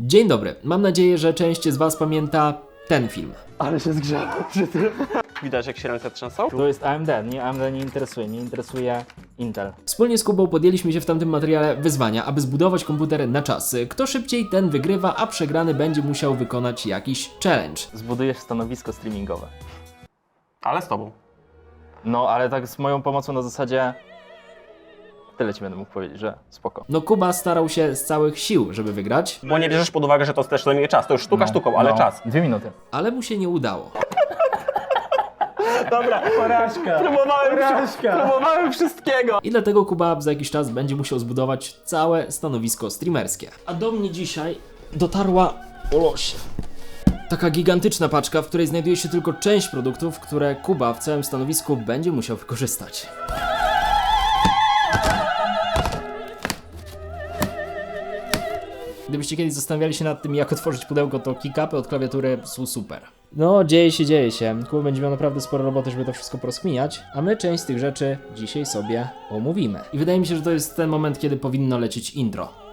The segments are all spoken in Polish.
Dzień dobry, mam nadzieję, że część z Was pamięta ten film. Ale się zgrzałem przy tym. Widać jak się ręce trzęsą? To jest AMD, nie AMD nie interesuje, nie interesuje Intel. Wspólnie z Kubą podjęliśmy się w tamtym materiale wyzwania, aby zbudować komputer na czas. Kto szybciej, ten wygrywa, a przegrany będzie musiał wykonać jakiś challenge. Zbudujesz stanowisko streamingowe. Ale z tobą. No, ale tak z moją pomocą na zasadzie... Tyle ci będę mógł powiedzieć, że spoko. No Kuba starał się z całych sił, żeby wygrać, Bo nie bierzesz pod uwagę, że to też zajmie czas. To już sztuka No, sztuką, ale no. czas. Dwie minuty. ale mu się nie udało. Dobra, Porażka! próbowałem, Porażka! próbowałem wszystkiego. I dlatego Kuba za jakiś czas będzie musiał zbudować całe stanowisko streamerskie. A do mnie dzisiaj dotarła olosie. Taka gigantyczna paczka, w której znajduje się tylko część produktów, które Kuba w całym stanowisku będzie musiał wykorzystać. Gdybyście kiedyś zastanawiali się nad tym, jak otworzyć pudełko, to kickupy od klawiatury są super. No, dzieje się, dzieje się. Kuba będzie miał naprawdę sporo roboty, żeby to wszystko porozkminiać, a my część z tych rzeczy dzisiaj sobie omówimy. I wydaje mi się, że to jest ten moment, kiedy powinno lecieć intro.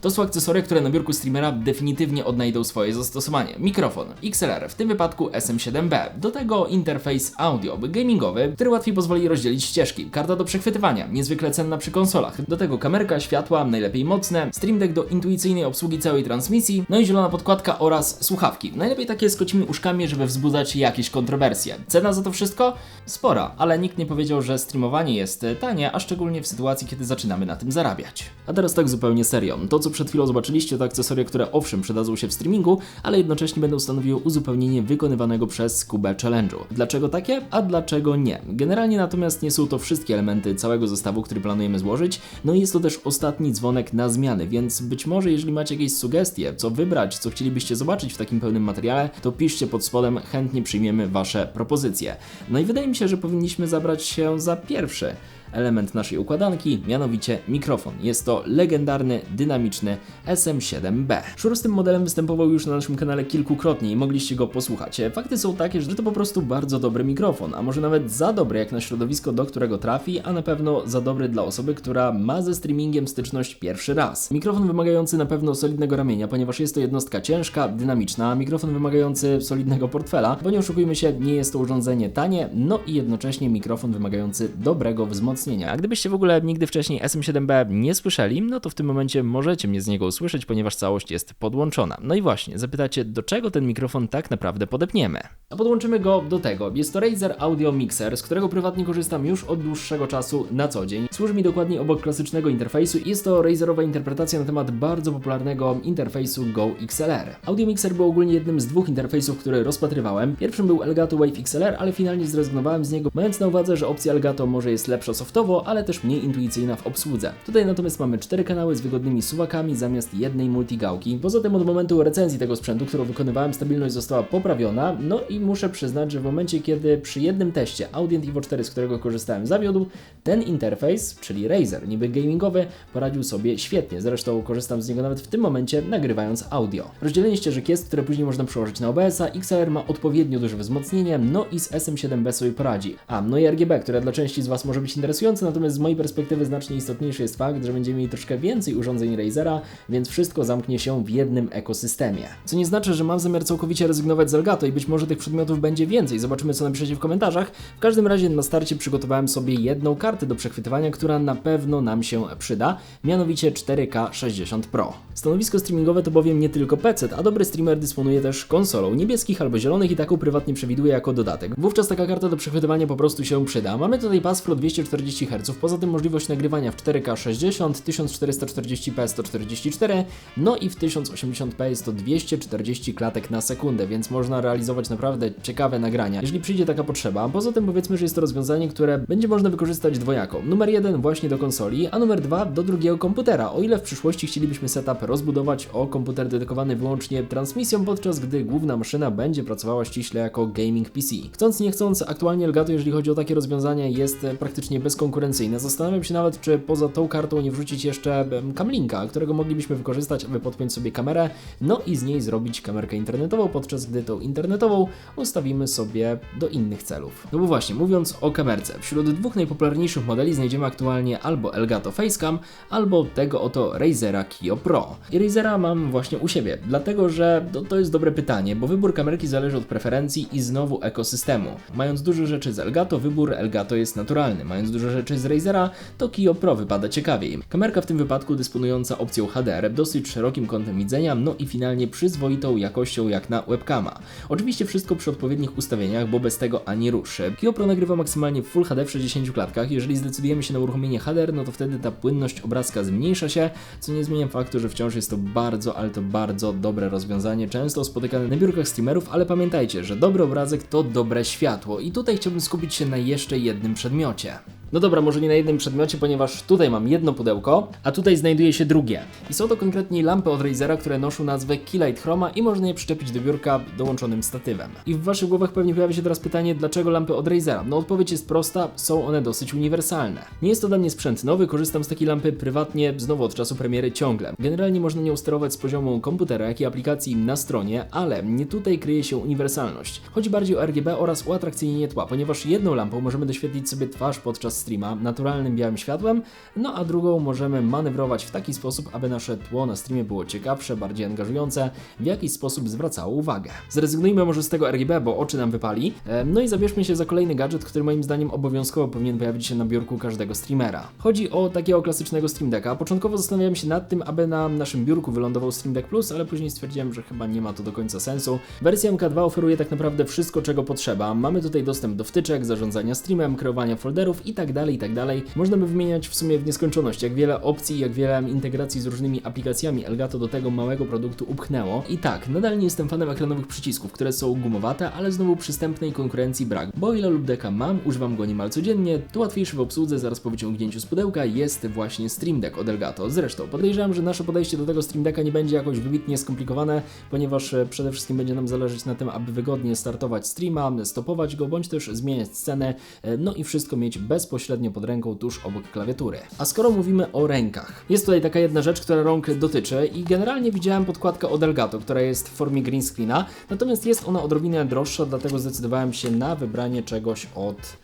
To są akcesoria, które na biurku streamera definitywnie odnajdą swoje zastosowanie. Mikrofon, XLR, w tym wypadku SM7B, do tego interfejs audio gamingowy, który łatwiej pozwoli rozdzielić ścieżki, karta do przechwytywania, niezwykle cenna przy konsolach, do tego kamerka, światła, najlepiej mocne, stream deck do intuicyjnej obsługi całej transmisji, no i zielona podkładka oraz słuchawki. Najlepiej takie z kocimi uszkami, żeby wzbudzać jakieś kontrowersje. Cena za to wszystko? Spora, ale nikt nie powiedział, że streamowanie jest tanie, a szczególnie w sytuacji, kiedy zaczynamy na tym zarabiać. A teraz tak zupełnie serio. To, co przed chwilą zobaczyliście, to akcesoria, które owszem przydadzą się w streamingu, ale jednocześnie będą stanowiły uzupełnienie wykonywanego przez Kubę challenge'u. Dlaczego takie? A dlaczego nie? Generalnie natomiast nie są to wszystkie elementy całego zestawu, który planujemy złożyć, no i jest to też ostatni dzwonek na zmiany, więc być może jeżeli macie jakieś sugestie, co wybrać, co chcielibyście zobaczyć w takim pełnym materiale, to piszcie pod spodem, chętnie przyjmiemy Wasze propozycje. No i wydaje mi się, że powinniśmy zabrać się za pierwszy element naszej układanki, mianowicie mikrofon. Jest to legendarny, dynamiczny SM7B. Szur z tym modelem występował już na naszym kanale kilkukrotnie i mogliście go posłuchać. Fakty są takie, że to po prostu bardzo dobry mikrofon, a może nawet za dobry jak na środowisko, do którego trafi, a na pewno za dobry dla osoby, która ma ze streamingiem styczność pierwszy raz. Mikrofon wymagający na pewno solidnego ramienia, ponieważ jest to jednostka ciężka, dynamiczna, mikrofon wymagający solidnego portfela, bo nie oszukujmy się, nie jest to urządzenie tanie, no i jednocześnie mikrofon wymagający dobrego wzmocnienia. A gdybyście w ogóle nigdy wcześniej SM7B nie słyszeli, no to w tym momencie możecie mnie z niego usłyszeć, ponieważ całość jest podłączona. No i właśnie, zapytacie, do czego ten mikrofon tak naprawdę podepniemy? A podłączymy go do tego. Jest to Razer Audio Mixer, z którego prywatnie korzystam już od dłuższego czasu na co dzień. Służy mi dokładnie obok klasycznego interfejsu i jest to Razerowa interpretacja na temat bardzo popularnego interfejsu Go XLR. Audio Mixer był ogólnie jednym z dwóch interfejsów, które rozpatrywałem. Pierwszym był Elgato Wave XLR, ale finalnie zrezygnowałem z niego, mając na uwadze, że opcja Elgato może jest lepsza softowo, ale też mniej intuicyjna w obsłudze. Tutaj natomiast mamy cztery kanały z wygodnymi suwakami zamiast jednej multigałki. Poza tym od momentu recenzji tego sprzętu, którą wykonywałem, stabilność została poprawiona, no i muszę przyznać, że w momencie, kiedy przy jednym teście Audient Evo 4, z którego korzystałem, zawiódł, ten interfejs, czyli Razer, niby gamingowy, poradził sobie świetnie. Zresztą korzystam z niego nawet w tym momencie, nagrywając audio. Rozdzielenie ścieżek jest, które później można przełożyć na OBS-a, XLR ma odpowiednio duże wzmocnienie, no i z SM7B sobie poradzi. A, no i RGB, które dla części z Was może być interesujące, natomiast z mojej perspektywy znacznie istotniejszy jest fakt, że będziemy mieli troszkę więcej urządzeń Razera, więc wszystko zamknie się w jednym ekosystemie. Co nie znaczy, że mam zamiar całkowicie rezygnować z Elgato i być może tych przedmiotów będzie więcej. Zobaczymy, co napiszecie w komentarzach. W każdym razie na starcie przygotowałem sobie jedną kartę do przechwytywania, która na pewno nam się przyda, mianowicie 4K 60 Pro. Stanowisko streamingowe to bowiem nie tylko PC, a dobry streamer dysponuje też konsolą niebieskich albo zielonych i taką prywatnie przewiduję jako dodatek. Wówczas taka karta do przechwytywania po prostu się przyda. Mamy tutaj pas Pro 240 Hz, poza tym możliwość nagrywania w 4K 60, 1440p 144, no i w 1080p jest to 240 klatek na sekundę, więc można realizować naprawdę ciekawe nagrania, jeżeli przyjdzie taka potrzeba. Poza tym powiedzmy, że jest to rozwiązanie, które będzie można wykorzystać dwojako. Numer jeden właśnie do konsoli, a numer dwa do drugiego komputera, o ile w przyszłości chcielibyśmy setup rozbudować o komputer dedykowany wyłącznie transmisją, podczas gdy główna maszyna będzie pracowała ściśle jako gaming PC. Chcąc nie chcąc, aktualnie Elgato, jeżeli chodzi o takie rozwiązania, jest praktycznie bezkonkurencyjny bezkonkurencyjne. Zastanawiam się nawet, czy poza tą kartą nie wrzucić jeszcze Camlinka, którego moglibyśmy wykorzystać, aby podpiąć sobie kamerę, no i z niej zrobić kamerkę internetową, podczas gdy tą internetową ustawimy sobie do innych celów. No bo właśnie, mówiąc o kamerce, wśród dwóch najpopularniejszych modeli znajdziemy aktualnie albo Elgato Facecam, albo tego oto Razera Kio Pro. I Razera mam właśnie u siebie, dlatego że to, to jest dobre pytanie, bo wybór kamerki zależy od preferencji i znowu ekosystemu. Mając dużo rzeczy z Elgato, wybór Elgato jest naturalny. Mając dużo rzeczy z Razera, to Kio Pro wypada ciekawiej. Kamerka w tym wypadku dysponująca opcją HDR, dosyć szerokim kątem widzenia, no i finalnie przyzwoitą jakością jak na webcama. Oczywiście wszystko przy odpowiednich ustawieniach, bo bez tego ani ruszy. Kio Pro nagrywa maksymalnie w Full HD w 60 klatkach. Jeżeli zdecydujemy się na uruchomienie HDR, no to wtedy ta płynność obrazka zmniejsza się, co nie zmienia faktu, że wciąż jest to bardzo, ale to bardzo dobre rozwiązanie, często spotykane na biurkach streamerów, ale pamiętajcie, że dobry obrazek to dobre światło i tutaj chciałbym skupić się na jeszcze jednym przedmiocie. No dobra, może nie na jednym przedmiocie, ponieważ tutaj mam jedno pudełko, a tutaj znajduje się drugie. I są to konkretnie lampy od Razera, które noszą nazwę Keylight Chroma i można je przyczepić do biurka dołączonym statywem. I w waszych głowach pewnie pojawia się teraz pytanie, dlaczego lampy od Razera? No odpowiedź jest prosta, są one dosyć uniwersalne. Nie jest to dla mnie sprzęt nowy, korzystam z takiej lampy prywatnie, znowu od czasu premiery ciągle. Generalnie można nią sterować z poziomu komputera, jak i aplikacji na stronie, ale nie tutaj kryje się uniwersalność. Chodzi bardziej o RGB oraz uatrakcyjnienie tła, ponieważ jedną lampą możemy doświetlić sobie twarz podczas streama naturalnym białym światłem, no a drugą możemy manewrować w taki sposób, aby nasze tło na streamie było ciekawsze, bardziej angażujące, w jakiś sposób zwracało uwagę. Zrezygnujmy może z tego RGB, bo oczy nam wypali, e, no i zabierzmy się za kolejny gadżet, który moim zdaniem obowiązkowo powinien pojawić się na biurku każdego streamera. Chodzi o takiego klasycznego Stream Decka. Początkowo zastanawiałem się nad tym, aby na naszym biurku wylądował Stream Deck Plus, ale później stwierdziłem, że chyba nie ma to do końca sensu. Wersja MK2 oferuje tak naprawdę wszystko, czego potrzeba. Mamy tutaj dostęp do wtyczek, zarządzania streamem, kreowania folderów i tak dalej, i tak dalej. Można by wymieniać w sumie w nieskończoność, jak wiele opcji, jak wiele integracji z różnymi aplikacjami Elgato do tego małego produktu upchnęło. I tak, nadal nie jestem fanem ekranowych przycisków, które są gumowate, ale znowu przystępnej konkurencji brak. Bo ile lub deka mam, używam go niemal codziennie, to łatwiejszy w obsłudze zaraz po wyciągnięciu z pudełka jest właśnie Stream Deck od Elgato. Zresztą podejrzewam, że nasze podejście do tego Stream Decka nie będzie jakoś wybitnie skomplikowane, ponieważ e, przede wszystkim będzie nam zależeć na tym, aby wygodnie startować streama, stopować go, bądź też zmieniać scenę, e, no i wszystko mieć bezpośrednio pod ręką tuż obok klawiatury. A skoro mówimy o rękach, jest tutaj taka jedna rzecz, która rąk dotyczy i generalnie widziałem podkładkę od Elgato, która jest w formie green screena, natomiast jest ona odrobinę droższa, dlatego zdecydowałem się na wybranie czegoś od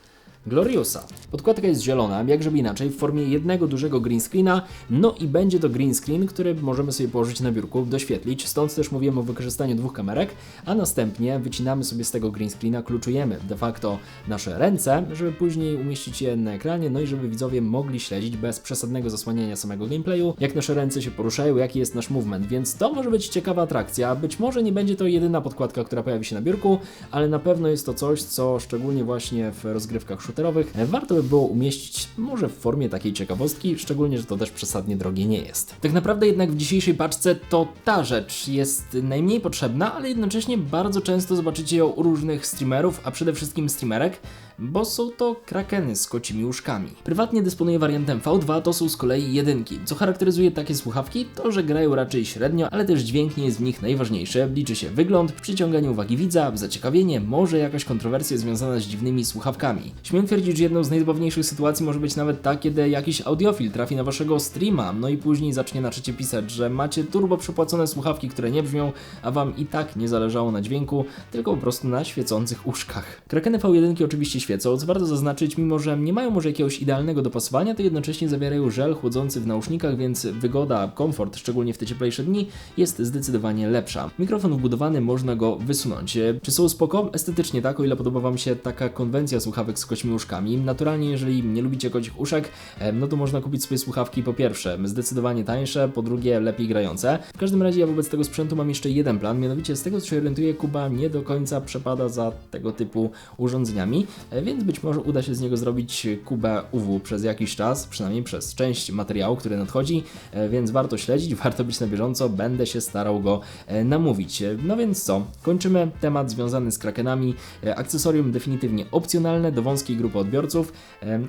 Gloriusa. Podkładka jest zielona, jak żeby inaczej, w formie jednego dużego green screena, no i będzie to green screen, który możemy sobie położyć na biurku, doświetlić, stąd też mówiłem o wykorzystaniu dwóch kamerek, a następnie wycinamy sobie z tego green screena, kluczujemy de facto nasze ręce, żeby później umieścić je na ekranie, no i żeby widzowie mogli śledzić bez przesadnego zasłaniania samego gameplayu, jak nasze ręce się poruszają, jaki jest nasz movement, więc to może być ciekawa atrakcja. Być może nie będzie to jedyna podkładka, która pojawi się na biurku, ale na pewno jest to coś, co szczególnie właśnie w rozgrywkach shooterowych warto by było umieścić może w formie takiej ciekawostki, szczególnie, że to też przesadnie drogie nie jest. Tak naprawdę jednak w dzisiejszej paczce to ta rzecz jest najmniej potrzebna, ale jednocześnie bardzo często zobaczycie ją u różnych streamerów, a przede wszystkim streamerek, bo są to krakeny z kocimi łóżkami. Prywatnie dysponuję wariantem V2, to są z kolei jedynki. Co charakteryzuje takie słuchawki, to że grają raczej średnio, ale też dźwięk nie jest w nich najważniejszy. Liczy się wygląd, przyciąganie uwagi widza, zaciekawienie, może jakaś kontrowersja związana z dziwnymi słuchawkami. Śmiem twierdzić, że jedną z najzabawniejszych sytuacji może być nawet ta, kiedy jakiś audiofil trafi na waszego streama, no i później zacznie na czacie pisać, że macie turbo przepłacone słuchawki, które nie brzmią, a wam i tak nie zależało na dźwięku, tylko po prostu na świecących uszkach. Krakeny V1 oczywiście świecą, co warto zaznaczyć, mimo że nie mają może jakiegoś idealnego dopasowania, to jednocześnie zawierają żel chłodzący w nausznikach, więc wygoda, komfort, szczególnie w te cieplejsze dni, jest zdecydowanie lepsza. Mikrofon wbudowany, można go wysunąć. Czy są spoko? Estetycznie tak, o ile podoba Wam się taka konwencja słuchawek z koćmi uszkami. Naturalnie, jeżeli nie lubicie kocich uszek, no to można kupić sobie słuchawki po pierwsze zdecydowanie tańsze, po drugie lepiej grające. W każdym razie ja wobec tego sprzętu mam jeszcze jeden plan, mianowicie z tego co się orientuję, Kuba nie do końca przepada za tego typu urządzeniami, więc być może uda się z niego zrobić Kubę UW przez jakiś czas, przynajmniej przez część materiału, który nadchodzi, e, więc warto śledzić, warto być na bieżąco, będę się starał go e, namówić. E, No więc co, kończymy temat związany z krakenami. E, Akcesorium definitywnie opcjonalne do wąskiej grupy odbiorców,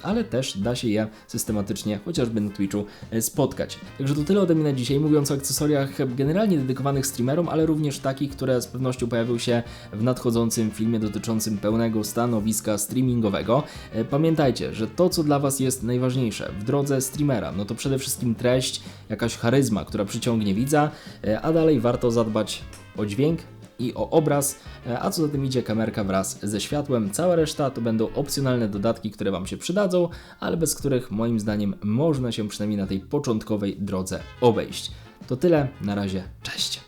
ale też da się je systematycznie, chociażby na Twitchu, e, spotkać. Także to tyle ode mnie na dzisiaj, mówiąc o akcesoriach generalnie dedykowanych streamerom, ale również takich, które z pewnością pojawią się w nadchodzącym filmie dotyczącym pełnego stanowiska streamera streamingowego. E, Pamiętajcie, że to co dla Was jest najważniejsze w drodze streamera, no to przede wszystkim treść, jakaś charyzma, która przyciągnie widza, e, a dalej warto zadbać o dźwięk, i o obraz, e, a co za tym idzie kamerka wraz ze światłem. Cała reszta to będą opcjonalne dodatki, które Wam się przydadzą, ale bez których moim zdaniem można się przynajmniej na tej początkowej drodze obejść. To tyle, na razie, cześć!